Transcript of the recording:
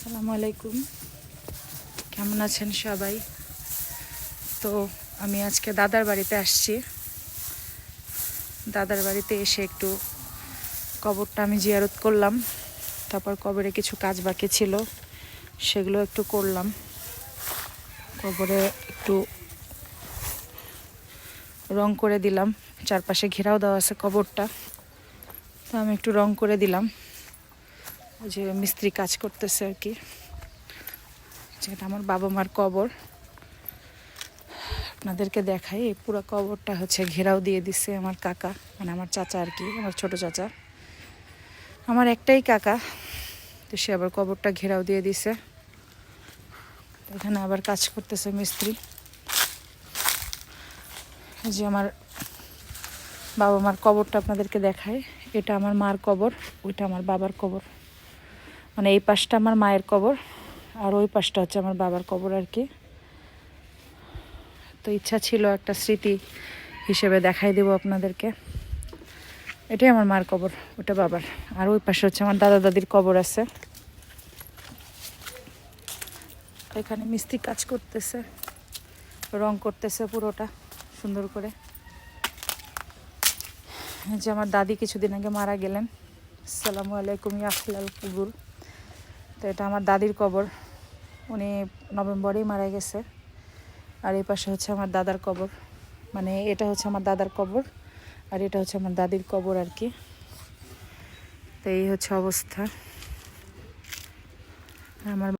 আসসালামু আলাইকুম। কেমন আছেন সবাই? তো আমি আজকে দাদার বাড়িতে আসছি। দাদার বাড়িতে এসে একটু কবরটা আমি জিয়ারত করলাম। তারপর কবরে কিছু কাজ বাকি ছিল, সেগুলো একটু করলাম। কবরে একটু রং করে দিলাম। চারপাশে ঘেরাও দেওয়া আছে কবরটা। তো আমি একটু রং করে দিলাম। ওই যে মিস্ত্রি কাজ করতেছে আর কি। যেটা আমার বাবা মার কবর, আপনাদেরকে দেখাই, এই পুরো কবরটা হচ্ছে ঘেরাও দিয়ে দিছে আমার কাকা মানে আমার চাচা আর কি, আমার ছোট চাচা। আমার একটাই কাকা, তো সে আবার কবরটা ঘেরাও দিয়ে দিছে। এখানে আবার কাজ করতেছে মিস্ত্রি। যে আমার বাবা মার কবরটা আপনাদেরকে দেখায় এটা আমার মার কবর, ওইটা আমার বাবার কবর। মানে এই পাশটা আমার মায়ের কবর, আর ওই পাশটা হচ্ছে আমার বাবার কবর আর কি। তো ইচ্ছা ছিল একটা স্মৃতি হিসেবে দেখাই দেব আপনাদেরকে। এটাই আমার মার কবর, ওটা বাবার। আর ওই পাশে হচ্ছে আমার দাদা দাদির কবর আছে। এখানে মিস্ত্রি কাজ করতেছে, রং করতেছে পুরোটা সুন্দর করে। যে আমার দাদি কিছুদিন আগে মারা গেলেন। আসসালামু আলাইকুম ইয়াখলাল কুবুর। তো এটা আমার দাদির কবর। উনি নভেম্বরেই মারা গেছে। আর এই পাশে হচ্ছে আমার দাদার কবর। মানে এটা হচ্ছে আমার দাদার কবর আর এটা হচ্ছে আমার দাদির কবর আর কি। তো এই হচ্ছে অবস্থা। আমার